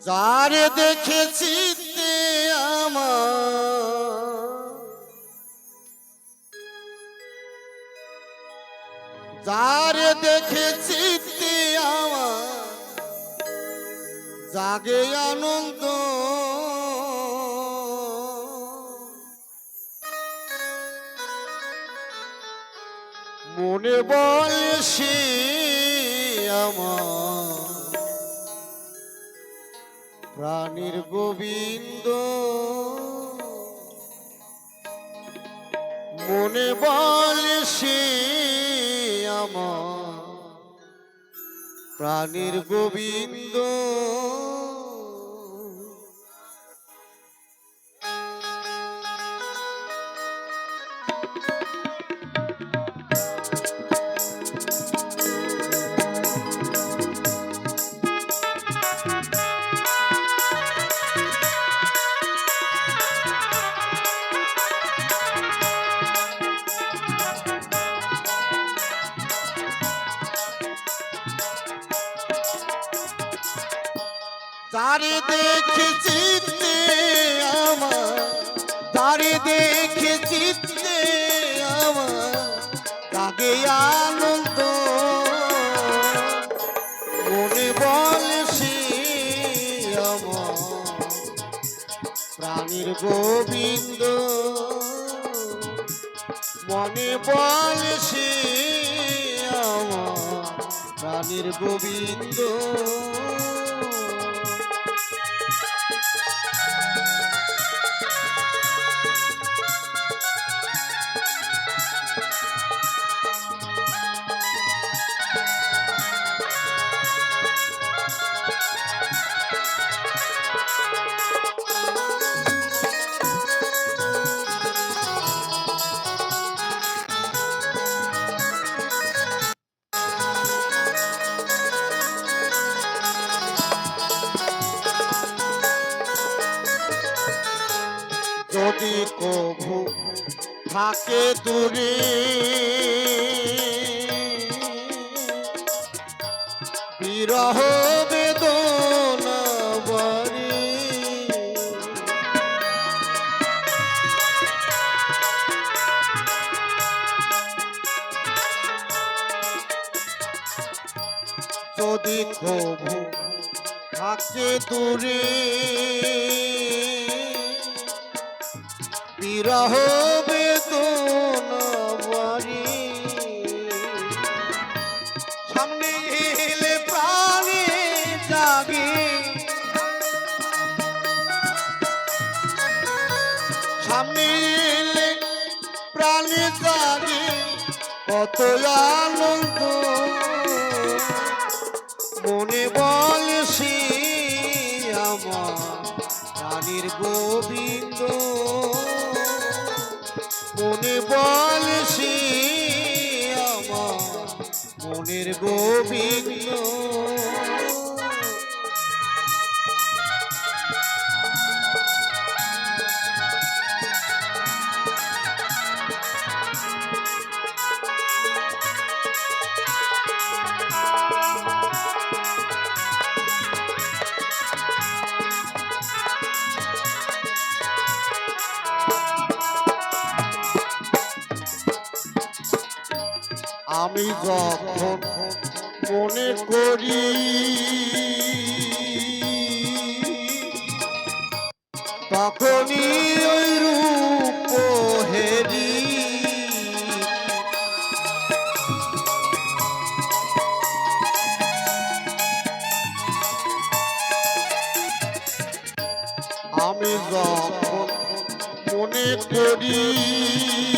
যারে দেখেছি আমার। যারে দেখেছি আমার। জাগে আনন্দ। মনে বলে সে প্রাণীর গোবিন্দ। মনে বলে সে আমার প্রাণীর গোবিন্দ। তারে দেখেছি তে আমার। তারে তাকে আনন্দ। মনে বলে গোবিন্দ। মনে বলে সে আমার। প্রাণীর গোবিন্দ। থাকে দূরে। বিরহ বেদনা বাড়ি। যদি কভু থাকে দূরে বিরহ কত আনন্দ। মনে বলে আমার রানীর গোবিন্দ। মনে আমার মনের গোবিন্দ। আমি যখন মনে করি তখনই ওই রূপ হেরি আমি যখন মনে করি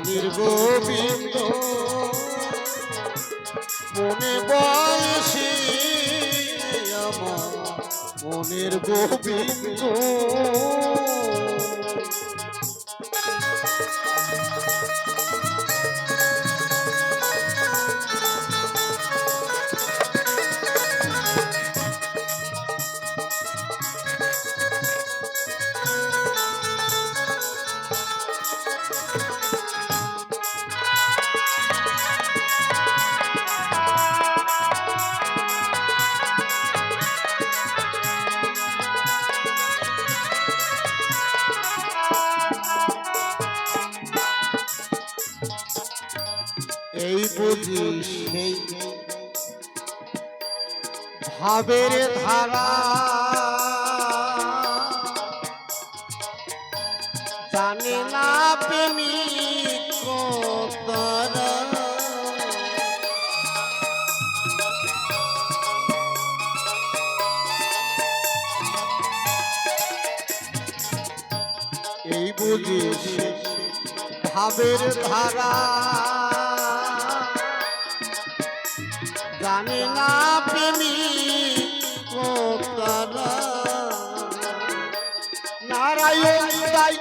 রানীর গোবিন্দ মনে বয়সী আমার মনের গোবিন্দ। বুঝি ভাবের ধারা। জানে না প্রেমিক তারা এই বুঝি ভাবের ধারা। জানে না প্রেমী তারা নারায়ণ তাই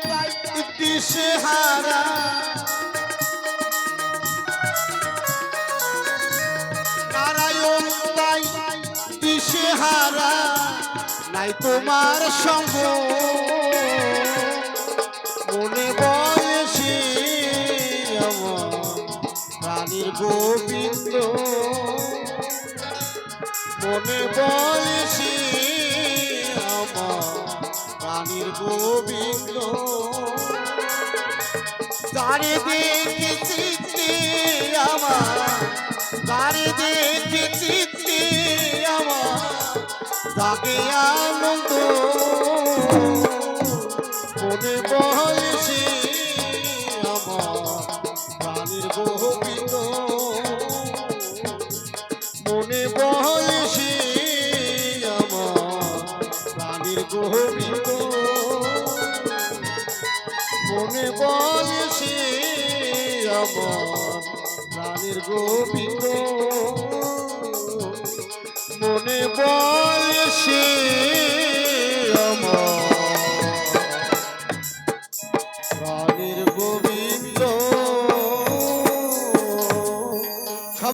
নাই তোমার সঙ্গ। মনে বয়সে আমার গোবিন্দ। মনে বয়সে আমার প্রাণীর গোবিন্দ। তারে দেখে আমার, তারে দেখে আমার তাকে আনন্দ। মনে বয়সে আমার প্রাণীর গোবিন্দ। মনে বয়সে গোবিন্দ মনে বয়সে আমার প্রাণীর গোবিন্দ।